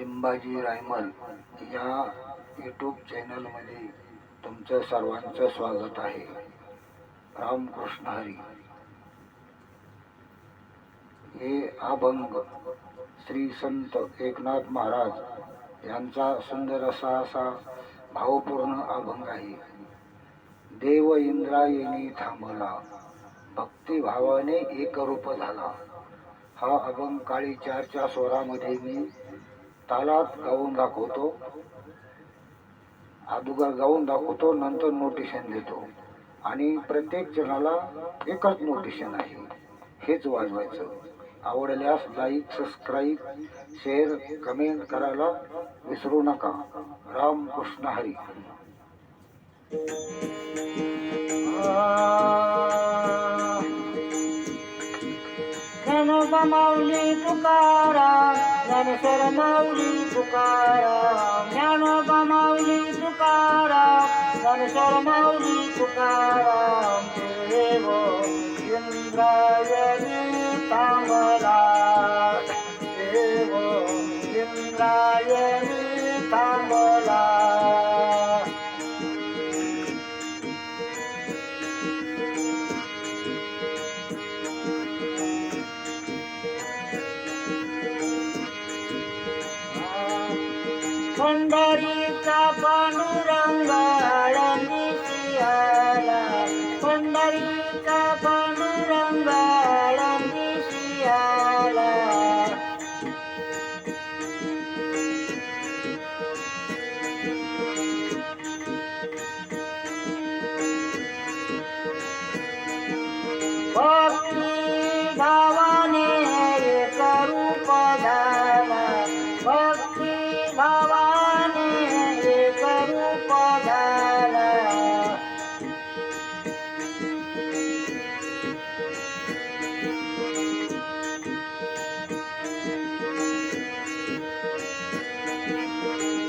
लिंबाजी रायमल या यूट्यूब चॅनलमध्ये तुमचं सर्वांचं स्वागत आहे. रामकृष्ण हरी. हे अभंग श्री संत एकनाथ महाराज यांचा सुंदर असा असा भावपूर्ण अभंग आहे. देव इंद्रायणी थांबला. भक्तिभावाने एकरूप झाला. हा अभंग काळी चारच्या स्वरामध्ये मी तालात गाऊन दाखवतो. अगोदर गाऊन दाखवतो नंतर नोटिशन देतो. आणि प्रत्येक जणाला एकच नोटिशन आहे. हेच वाजवायचं. आवडल्यास लाईक सबस्क्राईब शेअर कमेंट करायला विसरू नका. राम कृष्ण हरी. ज्ञानोबा माऊली तुकाराम ज्ञानेश्वर माऊली तुकाराम ज्ञानोबा माऊली तुकाराम ज्ञानेश्वर माऊली तुकाराम देव इंद्रायणी थांबला देव इंद्रायणी ભવાની એક રૂપ ધારા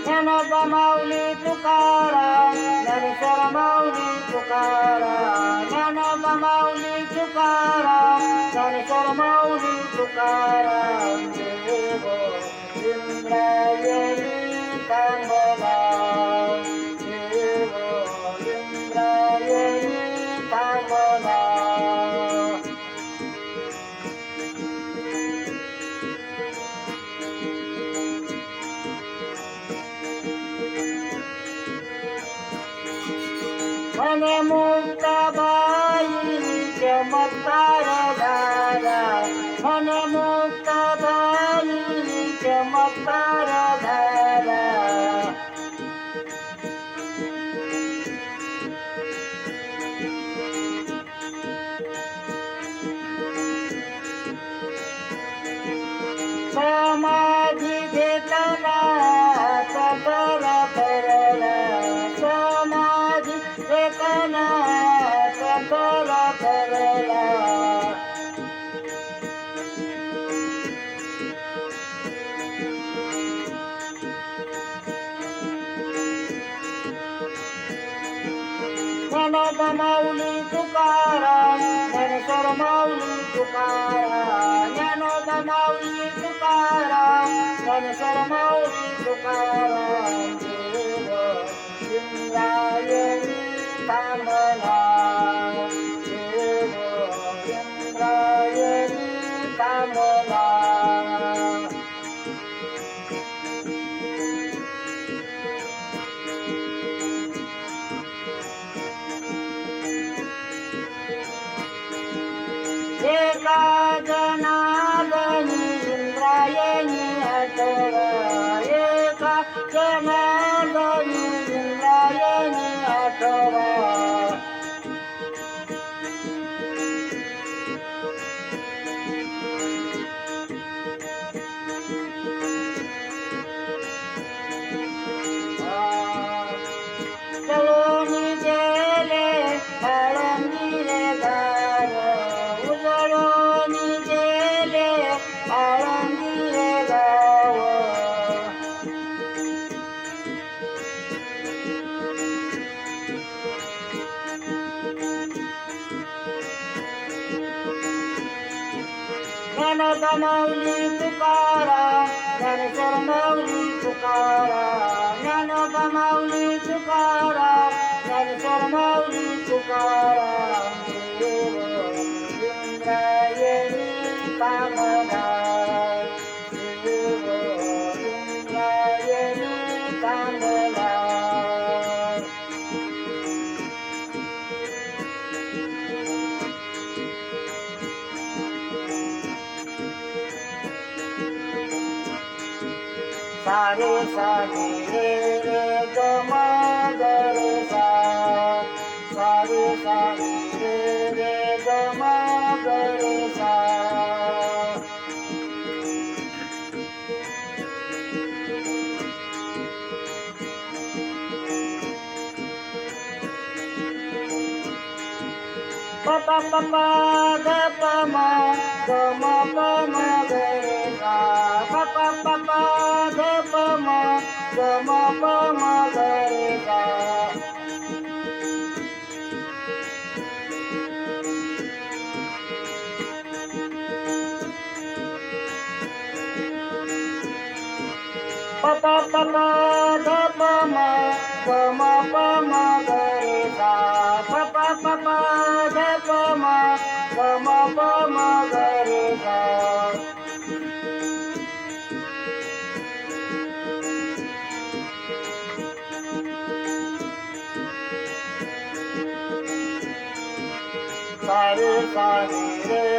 જન ગમાવલી તુકારા નર શરમાવલી તુકારા જન ગમાવલી તુકારા નર શરમાવલી તુકારા माऊली तुकाराम ज्ञानेश्वर माऊली तुकाराम ज्ञानोबा माऊली तुकाराम ज्ञानेश्वर माऊली तुकाराम देव इंद्रायणी कामना. Mauritania. সারে সানি রে রে গমা গরে সা সারে সানি রে রে গমা গরে সা pa pa pa pa ga pa ma ga ma pa ma ga pa pa da pa ma pa ma pa ma da re da pa pa pa pa da pa ma pa ma pa ma da re da Sare sare re